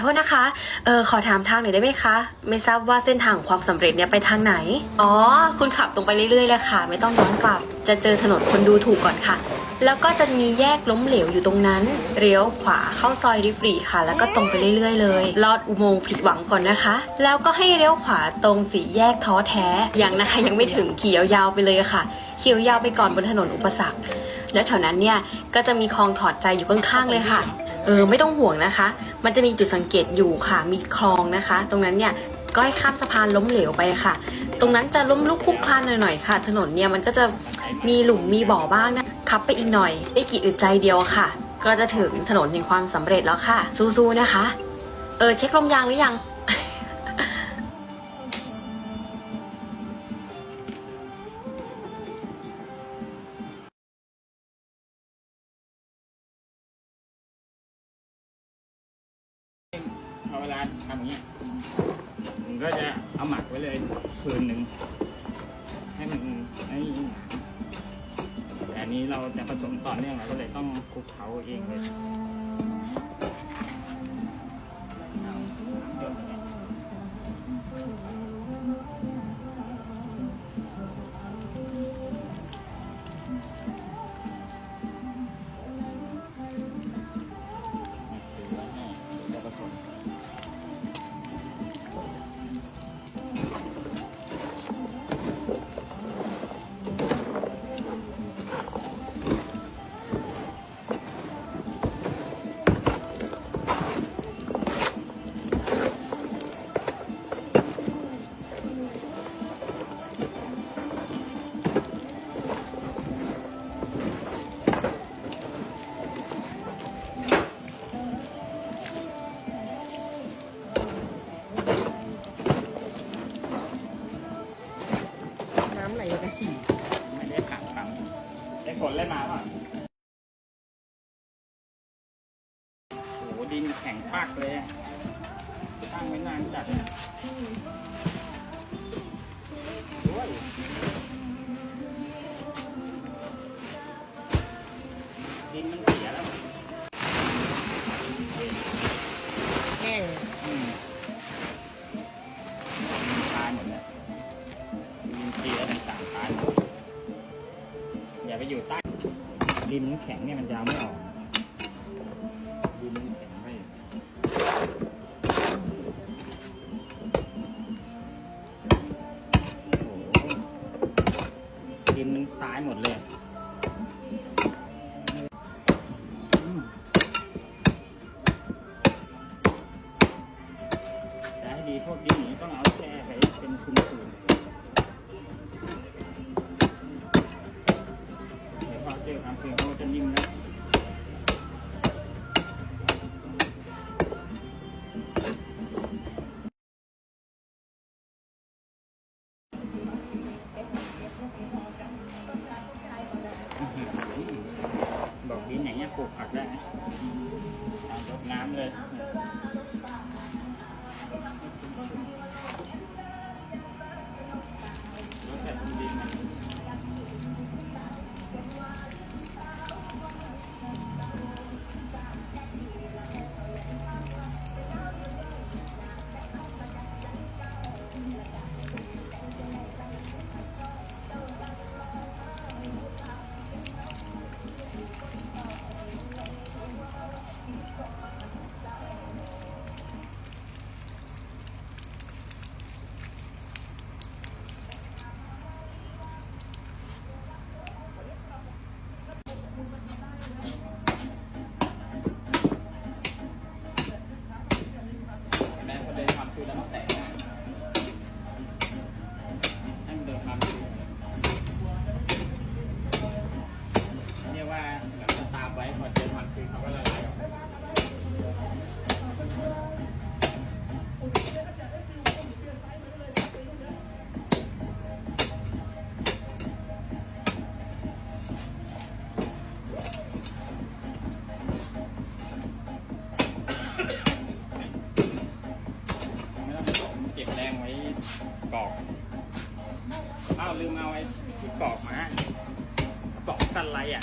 โทษนะคะ เออขอถามทางหน่อยได้ไหมคะ ไม่ทราบว่าเส้นทางของความสำเร็จเนี่ยไปทางไหน อ๋อ คุณขับตรงไปเรื่อยๆเลยค่ะ ไม่ต้องย้อนกลับ จะเจอถนนคนดูถูกก่อนค่ะ แล้วก็จะมีแยกล้มเหลวอยู่ตรงนั้น เลี้ยวขวาเข้าซอยริบรี่ค่ะ แล้วก็ตรงไปเรื่อยๆเลย ลอดอุโมงค์ผิดหวังก่อนนะคะ แล้วก็ให้เลี้ยวขวาตรงสี่แยกท้อแท้ยังนะคะยังไม่ถึงเขี่ยาวไปเลยค่ะ เขี่ยาวไปก่อนบนถนนอุปสรรค แล้วแถวนั้นเนี่ยก็จะมีคลองถอดใจอยู่ข้างๆเลยค่ะ เออไม่ต้องห่วงนะคะ มันจะมีจุดสังเกตอยู่ค่ะ มีคลองนะคะ ตรงนั้นเนี่ยก็ให้ข้ามสะพานล้มเหลวไปค่ะ ตรงนั้นจะล้มลุกคลุกคลานหน่อยๆค่ะ ถนนเนี่ยมันก็จะมีหลุมมีบ่อบ้างนะขับไปอีกหน่อยไม่กี่อึดใจเดียวค่ะ ก็จะถึงถนนแห่งความสำเร็จแล้วค่ะ สู้ๆนะคะ เออเช็คลมยางหรือยัง อเวลาทำอย่างเงี้ยผมก็จะเอาหมักไว้เลยคืนหนึ่งให้มันไอ้หนาแต่อันนี้เราจะผสมต่อเนื่องเราก็เลยต้องคลุกเขาเองเลย ไหลกระฉี่ไม่ได้ขังปั๊มได้ฝนเล่นมาป่ะโอ้ดินแข็งปากเลยตั้งไว้นานจัดด้วย ดินมันแข็งเนี่ยมันจะเอาไม่ออกดินมันแข็งไปโอ้โหดินมันตายหมดเลยจะให้ดีพวกดินนี้ต้องเอาแช่ไปเป็นคืนๆเดี๋ยวพอเจอความชื้นเขาจะนิ่มแล้วอื้อหือบอกดินอย่าง เงี้ยปลูกผักได้ไหมอะยก Mm -hmm. กรอกอ้าวลืมเอาไอ้ที่กรอกมา กรอกสันไรอะ